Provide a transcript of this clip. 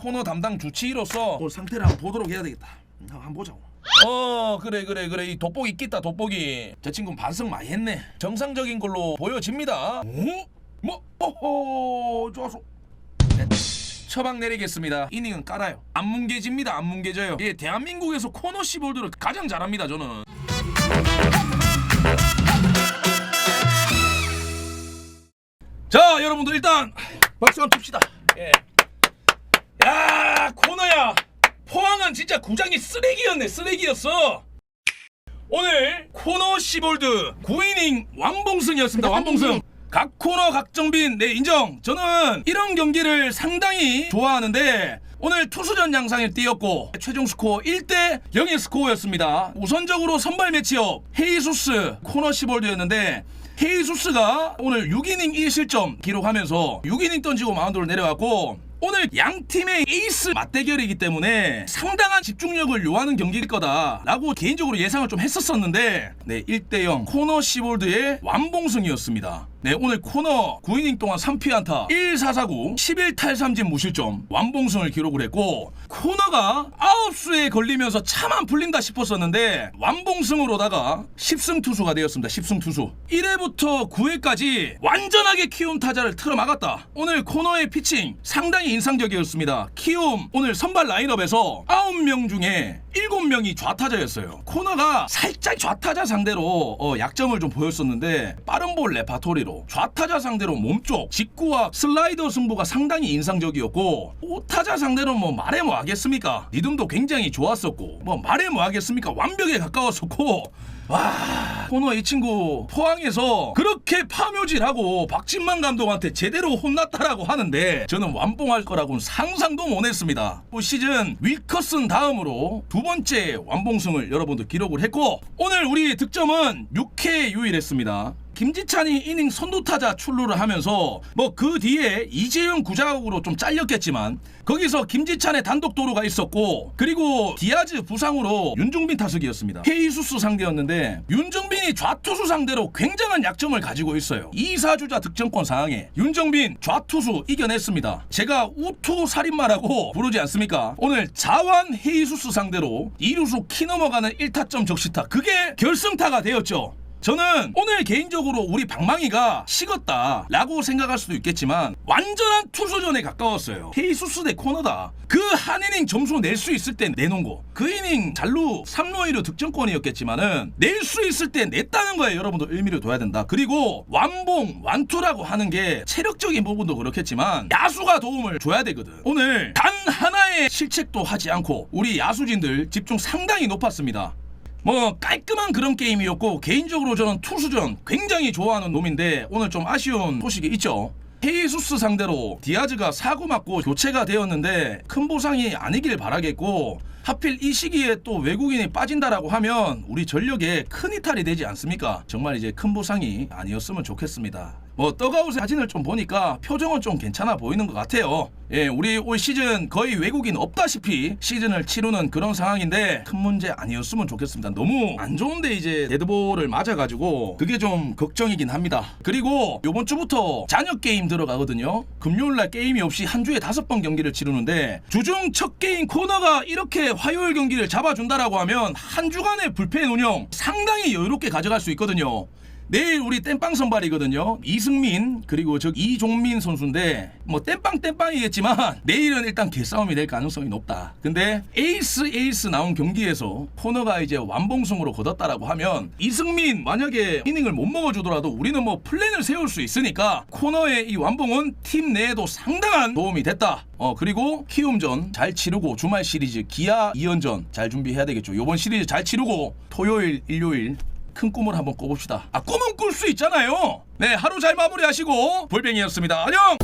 코너 담당 주치의로서 오늘 상태를 한번 보도록 해야 되겠다. 음, 한번 보자고. 어 그래 그래 그래 이 돋보기 있겠다 돋보기 저 친구 는 반성 많이 했네 정상적인 걸로 보여집니다 어? 뭐? 오호 좋았어 네. 처방 내리겠습니다 이닝은 깔아요 안 뭉개집니다 안 뭉개져요 예 대한민국에서 코너 시볼드를 가장 잘합니다 저는 자 여러분들 일단 박수 한번 칩시다 예. 야 코너야. 포항은 진짜 구장이 쓰레기였네 쓰레기였어. 오늘 코너 시볼드 9이닝 왕봉승이었습니다 왕봉승. 각 코너 각정빈 네 인정. 저는 이런 경기를 상당히 좋아하는데 오늘 투수전 양상을 띄었고 최종 스코어 1대 0의 스코어였습니다. 우선적으로 선발 매치업 헤이수스 코너 시볼드였는데 헤이수스가 오늘 6이닝 1실점 기록하면서 6이닝 던지고 마운드로 내려갔고 오늘 양 팀의 에이스 맞대결이기 때문에 상당한 집중력을 요하는 경기일 거다라고 개인적으로 예상을 좀 했었었는데 네 1대0 코너 시볼드의 완봉승이었습니다. 네 오늘 코너 9이닝 동안 3피안타 1사사구 11탈삼진 무실점 완봉승을 기록을 했고 코너가 9수에 걸리면서 참 안 풀린다 싶었었는데 완봉승으로다가 10승 투수가 되었습니다. 10승 투수 1회부터 9회까지 완전하게 키움 타자를 틀어 막았다. 오늘 코너의 피칭 상당히 인상적이었습니다. 키움 오늘 선발 라인업에서 9명 중에 7명이 좌타자였어요. 코너가 살짝 좌타자 상대로 어, 약점을 좀 보였었는데 빠른 볼 레파토리 로 좌타자 상대로 몸쪽 직구와 슬라이더 승부가 상당히 인상적이었고 오타자 상대로 뭐 말해 뭐 하겠습니까? 리듬도 굉장히 좋았었고 뭐 말해 뭐 하겠습니까? 완벽에 가까웠었고 와 코너 이 친구 포항에서 그렇게 파묘질하고 박진만 감독한테 제대로 혼났다라고 하는데 저는 완봉할 거라고는 상상도 못했습니다. 올 시즌 윌커슨 다음으로 두 번째 완봉승을 여러분들 기록을 했고 오늘 우리 득점은 6회 유일했습니다. 김지찬이 이닝 선두타자 출루를 하면서 뭐 그 뒤에 이재영 구자욱으로 좀 잘렸겠지만 거기서 김지찬의 단독 도루가 있었고 그리고 디아즈 부상으로 윤중빈 타석이었습니다. 헤이수스 상대였는데 윤중빈이 좌투수 상대로 굉장한 약점을 가지고 있어요. 2사주자 득점권 상황에 윤정빈 좌투수 이겨냈습니다. 제가 우투 살인마라고 부르지 않습니까? 오늘 자완 헤이수스 상대로 2루수 키 넘어가는 1타점 적시타 그게 결승타가 되었죠. 저는 오늘 개인적으로 우리 방망이가 식었다 라고 생각할 수도 있겠지만 완전한 투수전에 가까웠어요. 헤이수스 대 코너다. 그 한 이닝 점수 낼 수 있을 때 내놓은 거. 그 이닝 잘루 3루 1루 득점권이었겠지만은 낼 수 있을 때 냈다는 거에 여러분들 의미를 둬야 된다. 그리고 완봉, 완투라고 하는 게 체력적인 부분도 그렇겠지만 야수가 도움을 줘야 되거든. 오늘 단 하나의 실책도 하지 않고 우리 야수진들 집중 상당히 높았습니다. 뭐 깔끔한 그런 게임이었고 개인적으로 저는 투수전 굉장히 좋아하는 놈인데 오늘 좀 아쉬운 소식이 있죠. 헤이수스 상대로 디아즈가 사고 맞고 교체가 되었는데 큰 보상이 아니길 바라겠고 하필 이 시기에 또 외국인이 빠진다라고 하면 우리 전력에 큰 이탈이 되지 않습니까? 정말 이제 큰 보상이 아니었으면 좋겠습니다. 뭐 떡아웃 사진을 좀 보니까 표정은 좀 괜찮아 보이는 것 같아요. 예, 우리 올 시즌 거의 외국인 없다시피 시즌을 치르는 그런 상황인데 큰 문제 아니었으면 좋겠습니다. 너무 안 좋은데 이제 데드볼을 맞아가지고 그게 좀 걱정이긴 합니다. 그리고 요번 주부터 잔여 게임 들어가거든요. 금요일날 게임이 없이 한 주에 다섯 번 경기를 치르는데 주중 첫 게임 코너가 이렇게 화요일 경기를 잡아준다라고 하면 한 주간의 불펜 운영 상당히 여유롭게 가져갈 수 있거든요. 내일 우리 땜빵 선발이거든요. 이승민 그리고 저 이종민 선수인데 뭐 땜빵 땜빵이겠지만 내일은 일단 개싸움이 될 가능성이 높다. 근데 에이스 에이스 나온 경기에서 코너가 이제 완봉승으로 거뒀다라고 하면 이승민 만약에 이닝을 못 먹어주더라도 우리는 뭐 플랜을 세울 수 있으니까 코너의 이 완봉은 팀 내에도 상당한 도움이 됐다. 어 그리고 키움전 잘 치르고 주말 시리즈 기아 2연전 잘 준비해야 되겠죠. 요번 시리즈 잘 치르고 토요일 일요일 큰 꿈을 한번 꿔봅시다. 아 꿈은 꿀 수 있잖아요. 네 하루 잘 마무리하시고 볼뱅이였습니다. 안녕.